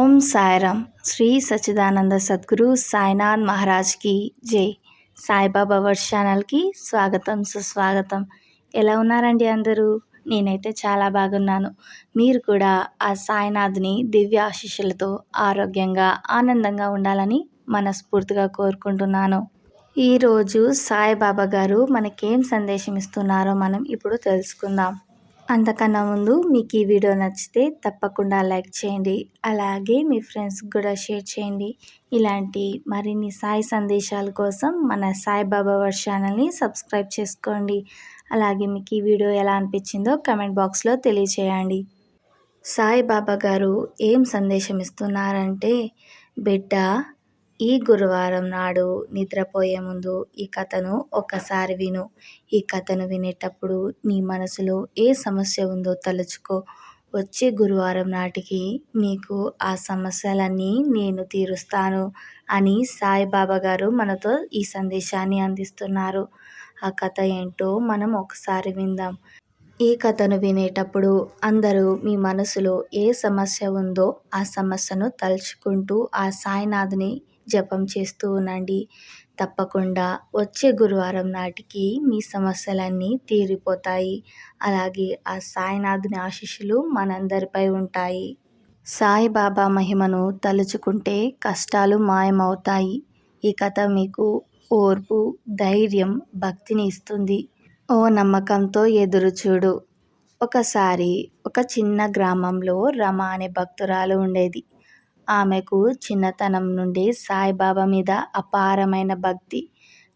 ఓం సాయిరామ్. శ్రీ సచ్చిదానంద సద్గురు సాయినాథ్ మహారాజ్కి జై. సాయిబాబా వర్డ్ ఛానల్కి స్వాగతం సుస్వాగతం. ఎలా ఉన్నారండి అందరూ? నేనైతే చాలా బాగున్నాను. మీరు కూడా ఆ సాయినాథ్ని దివ్య ఆశీస్సులతో ఆరోగ్యంగా ఆనందంగా ఉండాలని మనస్ఫూర్తిగా కోరుకుంటున్నాను. ఈరోజు సాయిబాబా గారు మనకేం సందేశం ఇస్తున్నారో మనం ఇప్పుడు తెలుసుకుందాం. అంతకన్నా ముందు మీకు ఈ వీడియో నచ్చితే తప్పకుండా లైక్ చేయండి. అలాగే మీ ఫ్రెండ్స్కి కూడా షేర్ చేయండి. ఇలాంటి మరిన్ని సాయి సందేశాల కోసం మన సాయిబాబా వర్ష ఛానల్ని సబ్స్క్రైబ్ చేసుకోండి. అలాగే మీకు ఈ వీడియో ఎలా అనిపించిందో కమెంట్ బాక్స్లో తెలియచేయండి. సాయిబాబా గారు ఏం సందేశం ఇస్తున్నారంటే బిడ్డ ఈ గురువారం నాడు నిద్రపోయే ముందు ఈ కథను ఒకసారి విను. ఈ కథను వినేటప్పుడు నీ మనసులో ఏ సమస్య ఉందో తలుచుకో. వచ్చే గురువారం నాటికి నీకు ఆ సమస్యలన్నీ నేను తీరుస్తాను అని సాయిబాబా గారు మనతో ఈ సందేశాన్ని అందిస్తున్నారు. ఆ కథ ఏంటో మనం ఒకసారి విందాం. ఈ కథను వినేటప్పుడు అందరూ మీ మనసులో ఏ సమస్య ఉందో ఆ సమస్యను తలుచుకుంటూ ఆ సాయినాథ్ని జపం చేస్తూ ఉండండి. తప్పకుండా వచ్చే గురువారం నాటికి మీ సమస్యలన్నీ తీరిపోతాయి. అలాగే ఆ సాయినాథుని ఆశీస్సులు మనందరిపై ఉంటాయి. సాయిబాబా మహిమను తలుచుకుంటే కష్టాలు మాయమవుతాయి. ఈ కథ మీకు ఓర్పు ధైర్యం భక్తిని ఇస్తుంది. ఓ నమ్మకంతో ఎదురుచూడు ఒకసారి ఒక చిన్న గ్రామంలో రమ అనే భక్తురాలు ఉండేది. ఆమెకు చిన్నతనం నుండి సాయిబాబా మీద అపారమైన భక్తి.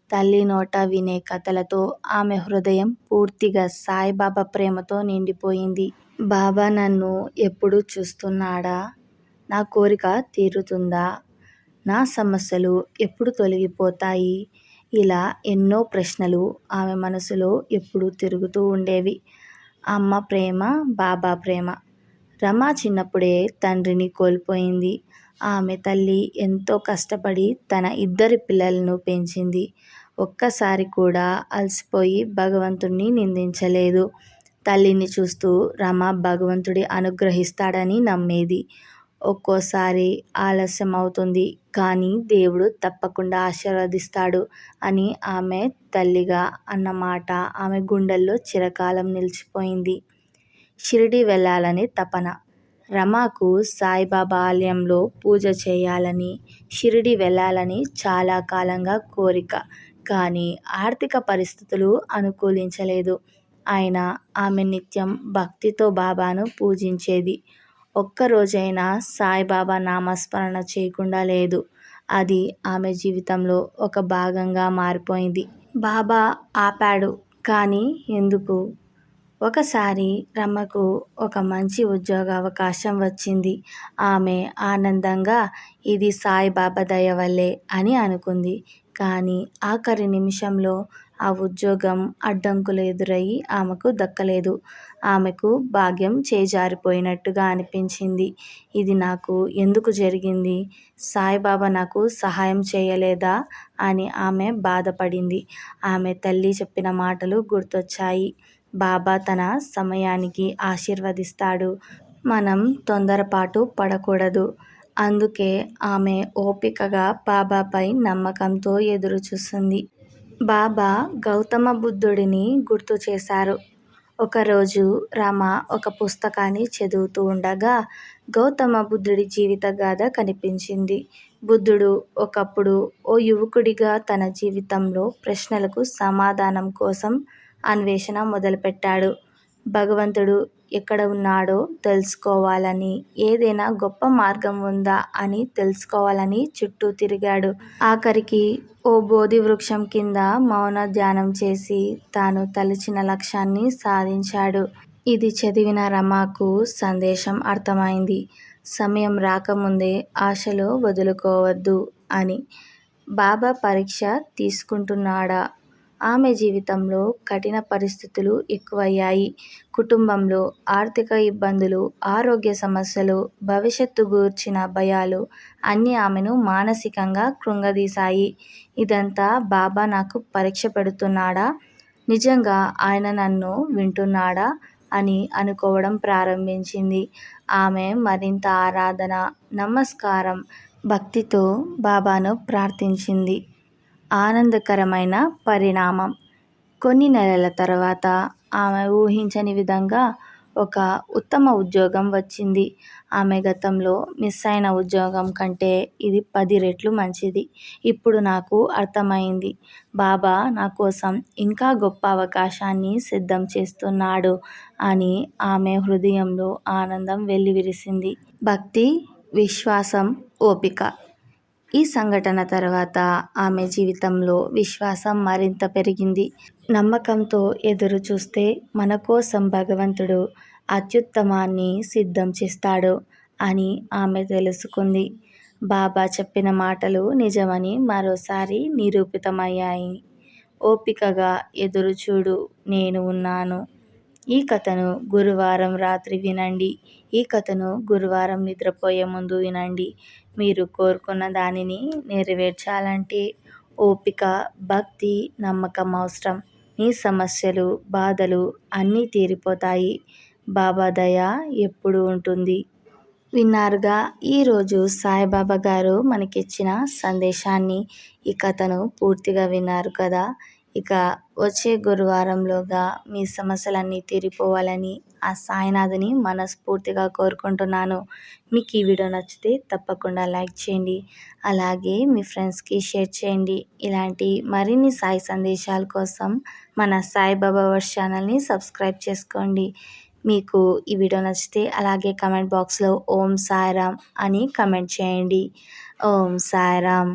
తల్లి నోట వినే కథలతో ఆమె హృదయం పూర్తిగా సాయిబాబా ప్రేమతో నిండిపోయింది. బాబా నన్ను ఎప్పుడు చూస్తున్నాడా? నా కోరిక తీరుతుందా? నా సమస్యలు ఎప్పుడు తొలగిపోతాయి? ఇలా ఎన్నో ప్రశ్నలు ఆమె మనసులో ఎప్పుడు తిరుగుతూ ఉండేవి. అమ్మ ప్రేమ బాబా ప్రేమ. రమ చిన్నప్పుడే తండ్రిని కోల్పోయింది. ఆమె తల్లి ఎంతో కష్టపడి తన ఇద్దరి పిల్లలను పెంచింది. ఒక్కసారి కూడా అలసిపోయి భగవంతుణ్ణి నిందించలేదు. తల్లిని చూస్తూ రమ భగవంతుడి అనుగ్రహిస్తాడని నమ్మేది. ఒక్కోసారి ఆలస్యం అవుతుంది. కానీ దేవుడు తప్పకుండా ఆశీర్వదిస్తాడు అని ఆమె తల్లిగా అన్నమాట ఆమె గుండెల్లో చిరకాలం నిలిచిపోయింది. షిరిడి వెళ్ళాలని తపన. రమాకు సాయిబాబా ఆలయంలో పూజ చేయాలని షిరిడి వెళ్ళాలని చాలా కాలంగా కోరిక. కానీ ఆర్థిక పరిస్థితులు అనుకూలించలేదు. ఆయన ఆమె నిత్యం భక్తితో బాబాను పూజించేది. ఒక్కరోజైనా సాయిబాబా నామస్మరణ చేయకుండా లేదు. అది ఆమె జీవితంలో ఒక భాగంగా మారిపోయింది. బాబా ఆపాడు. కానీ ఎందుకు? ఒకసారి రమ్మకు ఒక మంచి ఉద్యోగ అవకాశం వచ్చింది. ఆమె ఆనందంగా ఇది సాయిబాబా దయ వల్లే అని అనుకుంది. కానీ ఆఖరి నిమిషంలో ఆ ఉద్యోగం అడ్డంకులు ఎదురయ్యి ఆమెకు దక్కలేదు. ఆమెకు భాగ్యం చేజారిపోయినట్టుగా అనిపించింది. ఇది నాకు ఎందుకు జరిగింది? సాయిబాబా నాకు సహాయం చేయలేదా? అని ఆమె బాధపడింది. ఆమె తల్లి చెప్పిన మాటలు గుర్తొచ్చాయి. బాబా తన సమయానికి ఆశీర్వదిస్తాడు. మనం తొందరపాటు పడకూడదు. అందుకే ఆమె ఓపికగా బాబాపై నమ్మకంతో ఎదురు చూస్తుంది బాబా గౌతమ బుద్ధుడిని గుర్తు చేశారు. ఒకరోజు రామ ఒక పుస్తకాన్ని చదువుతూ ఉండగా గౌతమ బుద్ధుడి జీవిత గాథ కనిపించింది. బుద్ధుడు ఒకప్పుడు ఓ యువకుడిగా తన జీవితంలో ప్రశ్నలకు సమాధానం కోసం అన్వేషణ మొదలుపెట్టాడు. భగవంతుడు ఎక్కడ ఉన్నాడో తెలుసుకోవాలని ఏదైనా గొప్ప మార్గం ఉందా అని తెలుసుకోవాలని చుట్టూ తిరిగాడు. ఆఖరికి ఓ బోధి వృక్షం కింద మౌన ధ్యానం చేసి తాను తలచిన లక్ష్యాన్ని సాధించాడు. ఇది చదివిన రమాకు సందేశం అర్థమైంది. సమయం రాకముందే ఆశలో వదులుకోవద్దు అని బాబా పరీక్ష తీసుకుంటున్నాడా? ఆమె జీవితంలో కఠిన పరిస్థితులు ఎక్కువయ్యాయి. కుటుంబంలో ఆర్థిక ఇబ్బందులు ఆరోగ్య సమస్యలు భవిష్యత్తు గూర్చిన భయాలు అన్నీ ఆమెను మానసికంగా కృంగదీశాయి. ఇదంతా బాబా నాకు పరీక్ష పెడుతున్నాడా? నిజంగా ఆయన నన్ను వింటున్నాడా? అని అనుకోవడం ప్రారంభించింది. ఆమె మరింత ఆరాధన నమస్కారం భక్తితో బాబాను ప్రార్థించింది. ఆనందకరమైన పరిణామం. కొన్ని నెలల తర్వాత ఆమె ఊహించని విధంగా ఒక ఉత్తమ ఉద్యోగం వచ్చింది. ఆమె గతంలో మిస్ అయిన ఉద్యోగం కంటే ఇది పది రెట్లు మంచిది. ఇప్పుడు నాకు అర్థమైంది. బాబా నా కోసం ఇంకా గొప్ప అవకాశాన్ని సిద్ధం చేస్తున్నాడు అని ఆమె హృదయంలో ఆనందం వెల్లివిరిసింది. భక్తి విశ్వాసం ఓపిక. ఈ సంఘటన తర్వాత ఆమె జీవితంలో విశ్వాసం మరింత పెరిగింది. నమ్మకంతో ఎదురు చూస్తే మన కోసం భగవంతుడు అత్యుత్తమాన్ని సిద్ధం చేస్తాడు అని ఆమె తెలుసుకుంది. బాబా చెప్పిన మాటలు నిజమని మరోసారి నిరూపితమయ్యాయి. ఓపికగా ఎదురు చూడు నేను ఉన్నాను. ఈ కథను గురువారం రాత్రి వినండి. ఈ కథను గురువారం నిద్రపోయే ముందు వినండి. మీరు కోరుకున్న దానిని నెరవేర్చాలంటే ఓపిక భక్తి నమ్మకం అవసరం. మీ సమస్యలు బాధలు అన్నీ తీరిపోతాయి. బాబా దయ ఎప్పుడు ఉంటుంది. విన్నారుగా ఈరోజు సాయిబాబా గారు మనకిచ్చిన సందేశాన్ని ఈ కథను పూర్తిగా విన్నారు కదా? ఇక వచ్చే గురువారంలోగా మీ సమస్యలన్నీ తీరిపోవాలని ఆ సాయినాథుని మనస్ఫూర్తిగా కోరుకుంటున్నాను. మీకు ఈ వీడియో నచ్చితే తప్పకుండా లైక్ చేయండి. అలాగే మీ ఫ్రెండ్స్కి షేర్ చేయండి. ఇలాంటి మరిన్ని సాయి సందేశాల కోసం మన సాయిబాబా వర్ష ఛానల్ని సబ్స్క్రైబ్ చేసుకోండి. మీకు ఈ వీడియో నచ్చితే అలాగే కమెంట్ బాక్స్లో ఓం సాయిరామ్ అని కమెంట్ చేయండి. ఓం సాయిరామ్.